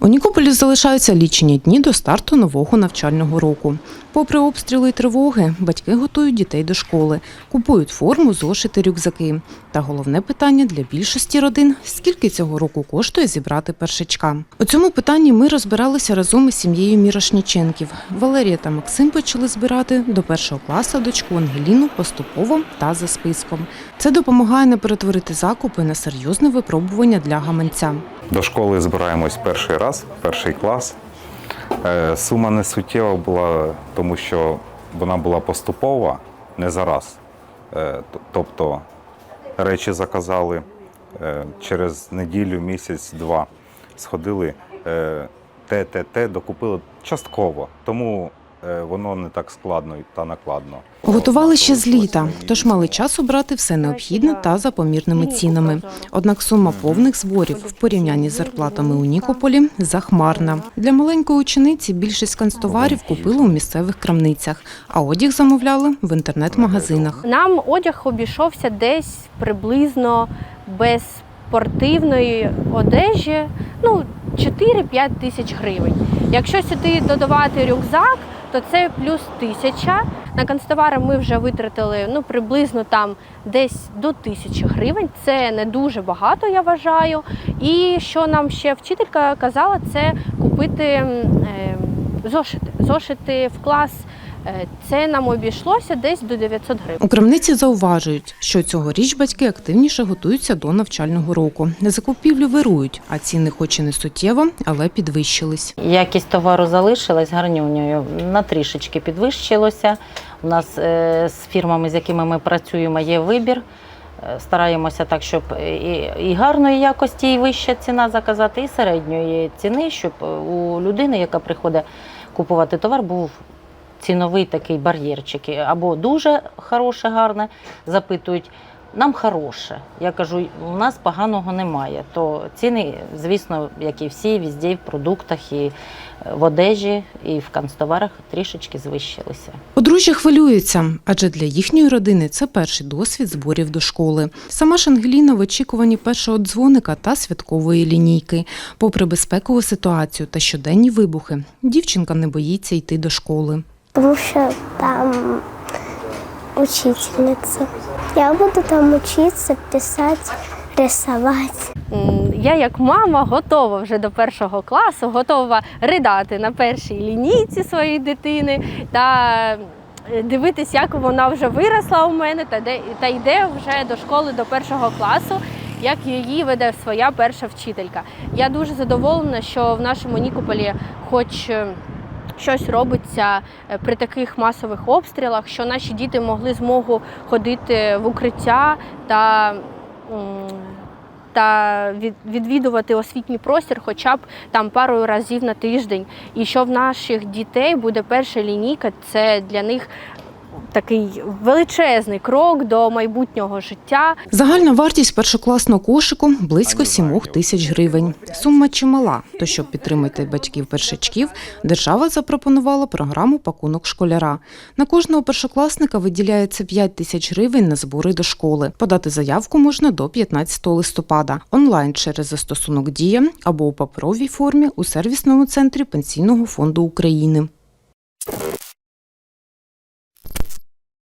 У Нікополі залишаються лічені дні до старту нового навчального року. Попри обстріли й тривоги, батьки готують дітей до школи, купують форму, зошити, рюкзаки. Та головне питання для більшості родин – скільки цього року коштує зібрати першачка. У цьому питанні ми розбиралися разом із сім'єю Мірошніченків. Валерія та Максим почали збирати до першого класу дочку Ангеліну поступово та за списком. Це допомагає не перетворити закупи на серйозне випробування для гаманця. До школи збираємось перший раз, перший клас. Е, Сума не суттєва була, тому що вона була поступова, не зараз. Е, Тобто речі заказали е, через неділю, місяць, два. Сходили те, те, те, докупили частково. Тому воно не так складно та накладно. Готували ще з літа, тож мали час обрати все необхідне та за помірними цінами. Однак сума повних зборів в порівнянні з зарплатами у Нікополі захмарна. Для маленької учениці більшість канцтоварів купили у місцевих крамницях, а одяг замовляли в інтернет-магазинах. Нам одяг обійшовся десь приблизно без спортивної одежі, ну 4-5 тисяч гривень. Якщо сюди додавати рюкзак, то це плюс тисяча. На канцтовари ми вже витратили ну приблизно там десь до тисячі гривень. Це не дуже багато, я вважаю. І що нам ще вчителька казала, це купити е, зошити. Зошити в клас. Е, Це нам обійшлося десь до 900 гривень. У крамниці зауважують, що цьогоріч батьки активніше готуються до навчального року. Закупівлю вирують, а ціни хоч і не суттєво, але підвищились. Якість товару залишилась гарнюнею, на трішечки підвищилося. У нас е, з фірмами, з якими ми працюємо, є вибір. Е, Стараємося так, щоб і, і гарної якості, і вища ціна заказати, і середньої ціни, щоб у людини, яка приходить купувати товар, був ціновий такий бар'єрчик. Або дуже хороше, гарне, запитують. Нам хороше. Я кажу, у нас поганого немає. То ціни, звісно, як і всі, везде, в продуктах, і в одежі, і в канцтоварах трішечки звищилися. Подружжя хвилюється, адже для їхньої родини це перший досвід зборів до школи. Сама ж Ангеліна в очікуванні першого дзвоника та святкової лінійки. Попри безпекову ситуацію та щоденні вибухи, дівчинка не боїться йти до школи. Тому що там учительниця. Я буду там учитися, писати, рисувати. Я як мама готова вже до першого класу, готова ридати на першій лінійці своєї дитини та е, дивитись, як вона вже виросла у мене та де та йде вже до школи до першого класу. Як її веде своя перша вчителька. Я дуже задоволена, що в нашому Нікополі, хоч е, щось робиться е, при таких масових обстрілах, що наші діти могли змогу ходити в укриття та, та відвідувати освітній простір хоча б там пару разів на тиждень. І що в наших дітей буде перша лінійка, це для них такий величезний крок до майбутнього життя. Загальна вартість першокласного кошику близько 7 тисяч гривень. Сума чимала. То щоб підтримати батьків першачків, держава запропонувала програму пакунок школяра. На кожного першокласника виділяється 5 тисяч гривень на збори до школи. Подати заявку можна до 15 листопада онлайн через застосунок Дія або у паперовій формі у сервісному центрі Пенсійного фонду України.